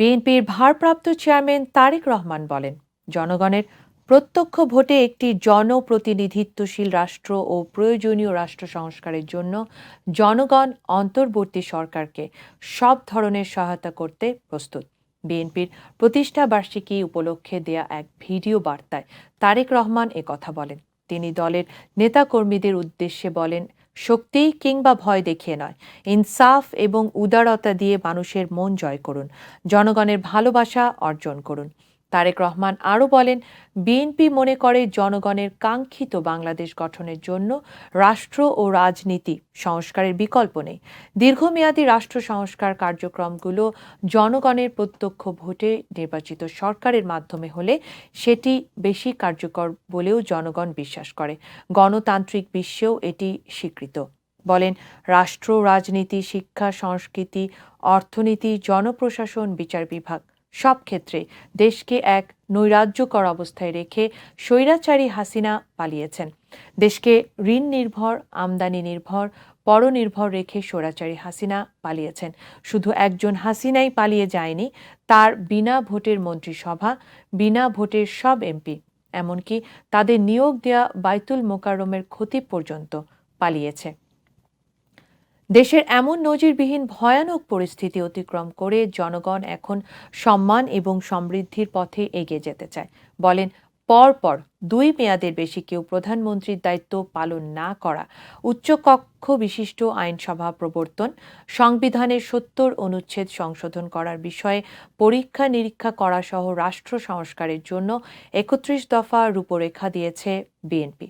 বিএনপির ভারপ্রাপ্ত চেয়ারম্যান তারেক রহমান বলেন, জনগণের প্রত্যক্ষ ভোটে একটি জনপ্রতিনিধিত্বশীল রাষ্ট্র ও প্রয়োজনীয় রাষ্ট্র সংস্কারের জন্য জনগণ অন্তর্বর্তী সরকারকে সব ধরনের সহায়তা করতে প্রস্তুত। বিএনপির প্রতিষ্ঠা বার্ষিকী উপলক্ষে দেয়া এক ভিডিও বার্তায় তারেক রহমান কথা বলেন। তিনি দলের নেতাকর্মীদের উদ্দেশ্যে বলেন শক্তি কিংবা ভয় দেখিয়ে নয়। ইনসাফ এবং উদারতা দিয়ে মানুষের মন জয় করুন। জনগণের ভালোবাসা অর্জন করুন। তারেক রহমান আরও বলেন, বিএনপি মনে করে জনগণের কাঙ্ক্ষিত বাংলাদেশ গঠনের জন্য রাষ্ট্র ও রাজনীতি সংস্কারের বিকল্প নেই। দীর্ঘমেয়াদী রাষ্ট্র সংস্কার কার্যক্রমগুলো জনগণের প্রত্যক্ষ ভোটে নির্বাচিত সরকারের মাধ্যমে হলে সেটি বেশি কার্যকর বলেও জনগণ বিশ্বাস করে। গণতান্ত্রিক বিশ্বেও এটি স্বীকৃত। বলেন, রাষ্ট্র, রাজনীতি, শিক্ষা, সংস্কৃতি, অর্থনীতি, জনপ্রশাসন, বিচার বিভাগ সব ক্ষেত্রে দেশকে এক নৈরাজ্যকর অবস্থায় রেখে স্বৈরাচারী হাসিনা পালিয়েছেন। দেশকে ঋণ নির্ভর, আমদানি নির্ভর, পরনির্ভর রেখে স্বৈরাচারী হাসিনা পালিয়েছেন। শুধু একজন হাসিনাই পালিয়ে যায়নি, তার বিনা ভোটের মন্ত্রিসভা, বিনা ভোটের সব এমপি, এমনকি তাদের নিয়োগ দেয়া বাইতুল মোকাররমের ক্ষতি পর্যন্ত পালিয়েছে। দেশের এমন নজিরবিহীন ভয়ানক পরিস্থিতি অতিক্রম করে জনগণ এখন সম্মান এবং সমৃদ্ধির পথে এগিয়ে যেতে চায়। বলেন, পরপর দুই মেয়াদের বেশি কেউ প্রধানমন্ত্রীর দায়িত্ব পালন না করা, উচ্চকক্ষ বিশিষ্ট আইনসভা প্রবর্তন সংবিধানের সত্তর অনুচ্ছেদ সংশোধন করার বিষয়ে পরীক্ষা নিরীক্ষা করা সহ রাষ্ট্র সংস্কারের জন্য একত্রিশ দফা রূপরেখা দিয়েছে বিএনপি।